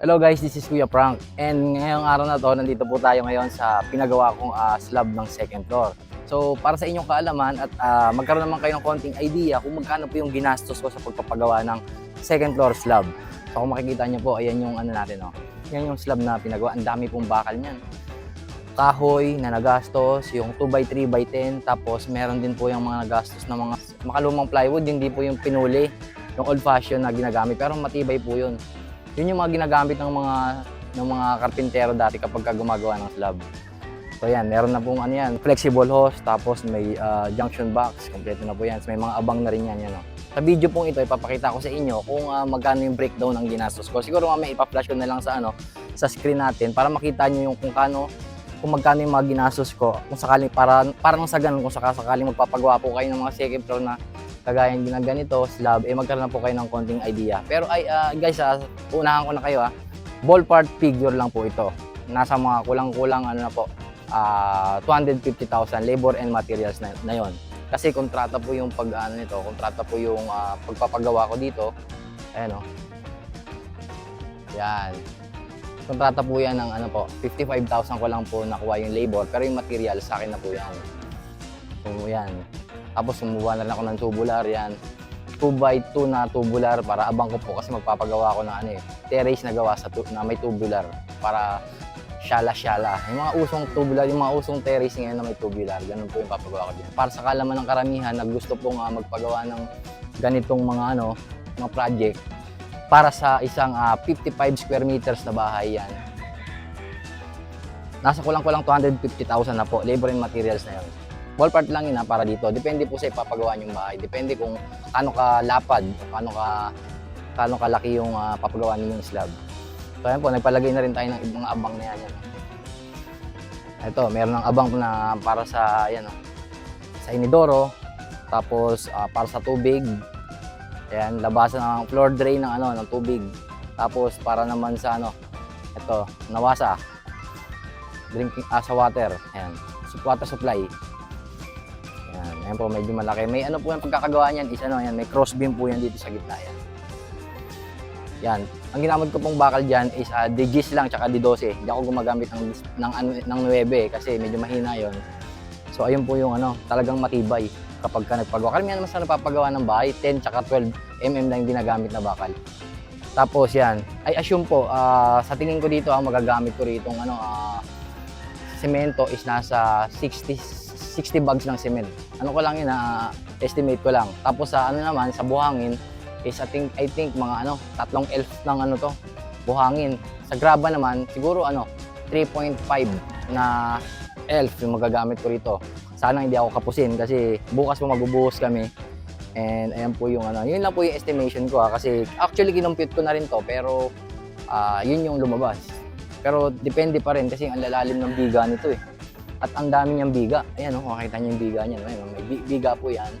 Hello guys, this is Kuya Frank. And ngayong araw na to, nandito po tayo ngayon sa pinagawa kong ah, slab ng second floor. So para sa inyong kaalaman at ah, magkaroon naman kayo ng konting idea kung magkano po yung ginastos ko sa pagpapagawa ng second floor slab. So kung makikita nyo po, ayan yung ano natin. Oh. Yan yung slab na pinagawa. Ang dami pong bakal niyan. Kahoy na nagastos, yung 2x3x10, tapos meron din po yung mga nagastos na mga makalumang plywood, hindi po yung pinuli, yung old fashion na ginagamit, pero matibay po yun. Yun yung mga ginagamit ng mga ng mga karpintero dati kapag ka gumagawa ng slab. So yan, meron na pong ano yan, flexible hose, tapos may ah, junction box, kompleto na po yan. So, may mga abang na rin yan. yan oh. Sa video pong ito, ipapakita ko sa inyo kung ah, magkano yung breakdown ng ginastos ko. Siguro mamaya ipa-flash ko na lang sa ano sa screen natin para makita nyo yung kung kano kung magkano yung mga ginastos ko. Kung sakaling, para, parang sa ganun, kung sakasakaling magpapagawa po kayo ng mga second floor na kagaya ng ginaganito, slab, eh magkaroon na po kayo ng konting idea. Pero ay, ah, guys, ah, unahan ko na kayo ah, ballpark figure lang po ito. Nasa mga kulang-kulang ano na po, ah, 250,000 labor and materials na, na yon. Kasi kontrata po yung pag ano nito, kontrata po yung ah, pagpapagawa ko dito. Ayan oh. Yan. Kontrata po yan ng ano po, 55,000 ko lang po nakuha yung labor, pero yung material sa akin na po yan. So yan. Tapos sumubuhan na rin ako ng tubular yan. 2x2 na tubular para abang ko po kasi magpapagawa ako ng ano eh, terrace na gawa sa na may tubular para syala-syala. Yung mga usong tubular, yung mga usong terrace ngayon na may tubular, ganun po yung papagawa ko dito. Para sa kalaman ng karamihan na gusto po nga magpagawa ng ganitong mga ano, mga project, para sa isang ah, 55 square meters na bahay yan. Nasa kulang-kulang 250,000 na po, labor and materials na yun. Ballpark lang yun ha, para dito. Depende po sa ipapagawa yung bahay. Depende kung kano ka lapad, kano ka kano kalaki yung ah, papagawa niyo yung slab. So ayan po, nagpalagay na rin tayo ng mga abang na yan. yan. Ito, meron ng abang na para sa, yan, oh, sa inidoro, tapos ah, para sa tubig, Ayan, labasan ng floor drain ng ano, ng tubig. Tapos para naman sa ano, ito, nawasa. Drinking ah, sa water. Ayan, water supply. Ayan, ayan po medyo malaki. May ano po yung pagkakagawa niyan is ano, yan, may cross beam po yan dito sa gitna yan. Yan. Ang ginamit ko pong bakal diyan is uh, D10 lang tsaka D12. Hindi ako gumagamit ng ng ano, ng 9 kasi medyo mahina 'yon. So ayun po yung ano, talagang matibay kapag ka nagpagawa. Karamihan naman sa napapagawa ng bahay, 10 tsaka 12 mm lang yung ginagamit na bakal. Tapos yan, ay assume po, ah, sa tingin ko dito, ang magagamit ko rito ano, ah, semento is nasa 60 60 bags ng cement. Ano ko lang yun, na estimate ko lang. Tapos sa ano naman, sa buhangin, is I think, I think mga ano, tatlong elf ng ano to, buhangin. Sa graba naman, siguro ano, 3.5 na elf yung magagamit ko rito. Sana hindi ako kapusin kasi bukas po magbubuhos kami. And ayan po yung ano, yun lang po yung estimation ko ha, kasi actually kinumpute ko na rin to pero ah, yun yung lumabas. Pero depende pa rin kasi ang lalalim ng biga nito eh. At ang dami niyang biga. Ayan oh, makita niyo yung biga niya. Ayan, oh, may bi- biga po yan.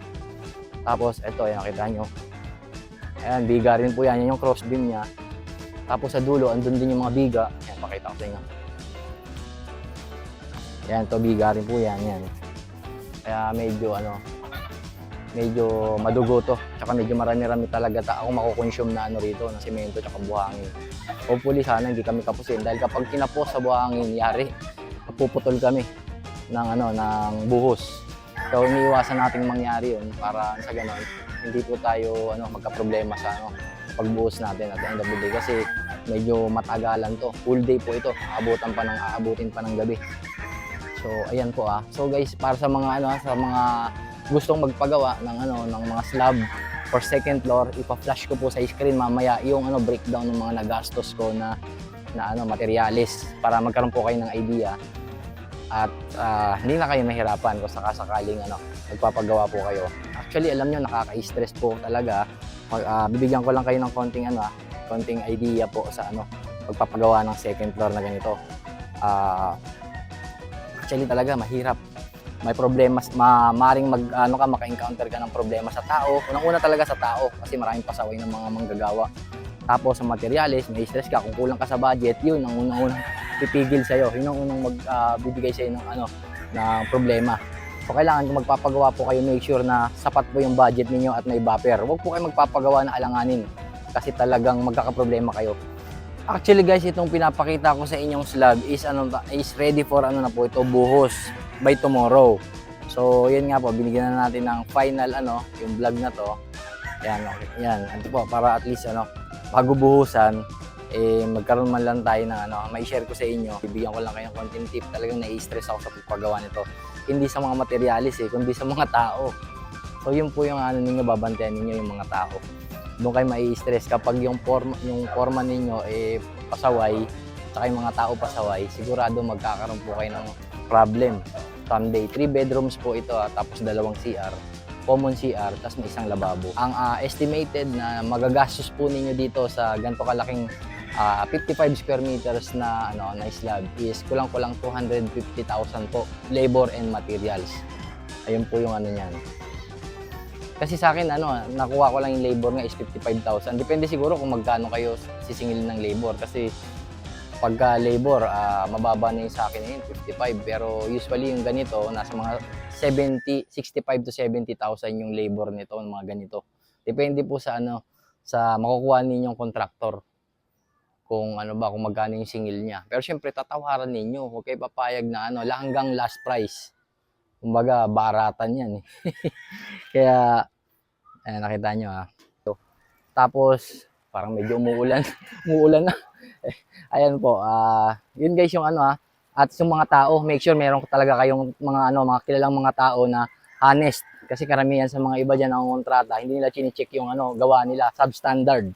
Tapos ito, ayan, nakita niyo. Ayan, biga rin po yan. Yan yung cross beam niya. Tapos sa dulo, andun din yung mga biga. Ayan, pakita ko sa inyo. Ayan, to biga rin po yan. Yan. Kaya medyo ano, medyo madugo to. Tsaka medyo marami-rami talaga ta ako makukonsume na ano rito, na semento tsaka buhangin. Hopefully sana hindi kami kapusin dahil kapag kinapos sa buhangin, yari, mapuputol kami ng ano ng buhos. So iniiwasan nating mangyari yun para sa ganon hindi po tayo ano magka-problema sa ano pagbuhos natin at the end of the day kasi medyo matagalan to. Full day po ito. Aabutan pa ng aabutin pa ng gabi. So ayan po ah. So guys, para sa mga ano sa mga gustong magpagawa ng ano ng mga slab for second floor, ipa-flash ko po sa screen mamaya yung ano breakdown ng mga nagastos ko na na ano materialis para magkaroon po kayo ng idea at ah, hindi na kayo mahirapan kung sakasakaling ano magpapagawa po kayo. Actually, alam nyo, nakaka-stress po talaga. Mag- ah, bibigyan ko lang kayo ng konting ano, ah, konting idea po sa ano pagpapagawa ng second floor na ganito. Ah, actually talaga mahirap. May problema, ma maring mag ano ka maka-encounter ka ng problema sa tao. Unang-una talaga sa tao kasi maraming pasaway ng mga manggagawa. Tapos sa materials, may stress ka kung kulang ka sa budget, yun ang unang-unang pipigil sa Yun ang unang magbibigay sa ng ano na problema. So kailangan kung magpapagawa po kayo, make sure na sapat po yung budget ninyo at may buffer. Huwag po kayo magpapagawa na alanganin kasi talagang magkakaproblema kayo. Actually guys, itong pinapakita ko sa inyong slab is ano is ready for ano na po ito buhos by tomorrow. So, yun nga po, binigyan na natin ng final ano, yung vlog na to. Yan. Yan, ano po, para at least ano, bago buhusan, eh, magkaroon man lang tayo ng ano, may share ko sa inyo. Bibigyan ko lang kayong content tip. Talagang nai-stress ako sa pagpagawa nito. Hindi sa mga materialis eh, kundi sa mga tao. So, yun po yung ano ninyo, babantayan ninyo yung mga tao. Doon kayo mai-stress kapag yung forma, yung forma ninyo eh pasaway, saka yung mga tao pasaway, sigurado magkakaroon po kayo ng problem someday. Three bedrooms po ito ah, tapos dalawang CR, common CR, tapos may isang lababo. Ang ah, estimated na magagastos po ninyo dito sa ganito kalaking ah, 55 square meters na ano na slab is kulang-kulang 250,000 po labor and materials. Ayun po yung ano niyan. Kasi sa akin, ano, nakuha ko lang yung labor nga is 55,000. Depende siguro kung magkano kayo sisingilin ng labor. Kasi pagka labor, ah, mababa na yung sa akin yun, 55. Pero usually yung ganito, nasa mga 70, 65 to 70,000 yung labor nito, mga ganito. Depende po sa ano, sa makukuha ninyong kontraktor. Kung ano ba, kung magkano yung singil niya. Pero syempre, tatawaran ninyo. Huwag kayo papayag na ano, hanggang last price. Kumbaga, baratan yan eh. Kaya, ayan, nakita nyo ah. So, tapos, parang medyo umuulan. umuulan na. Eh, ayan po, ah, yun guys yung ano ah. At yung mga tao, make sure meron talaga kayong mga ano, mga kilalang mga tao na honest. Kasi karamihan sa mga iba dyan ang kontrata, hindi nila chine-check yung ano, gawa nila, substandard.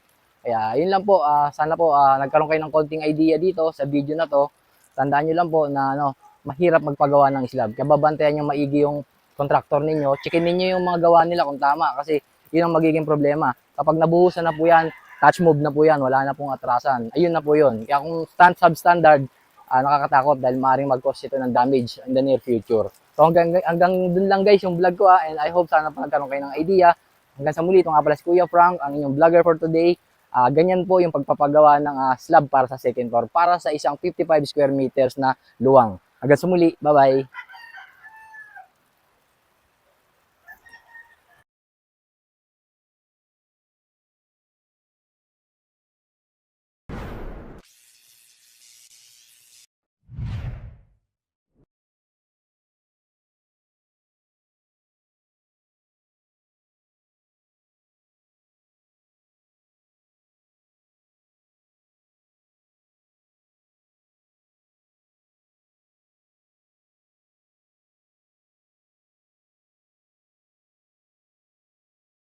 Kaya yun lang po, ah, sana po ah, nagkaroon kayo ng konting idea dito sa video na to. Tandaan nyo lang po na ano, mahirap magpagawa ng slab. Kaya babantayan nyo maigi yung contractor ninyo. Checkin ninyo yung mga gawa nila kung tama kasi yun ang magiging problema. Kapag nabuhusan na po yan, touch move na po yan, wala na pong atrasan. Ayun na po yun. Kaya kung stand substandard, ah, nakakatakot dahil maaaring mag-cause ito ng damage in the near future. So hanggang, hanggang dun lang guys yung vlog ko ah, and I hope sana pa nagkaroon kayo ng idea. Hanggang sa muli, ito nga pala si Kuya Frank, ang inyong vlogger for today. Ah, ganyan po yung pagpapagawa ng ah, slab para sa second floor, para sa isang 55 square meters na luwang. Hanggang sa muli, bye-bye!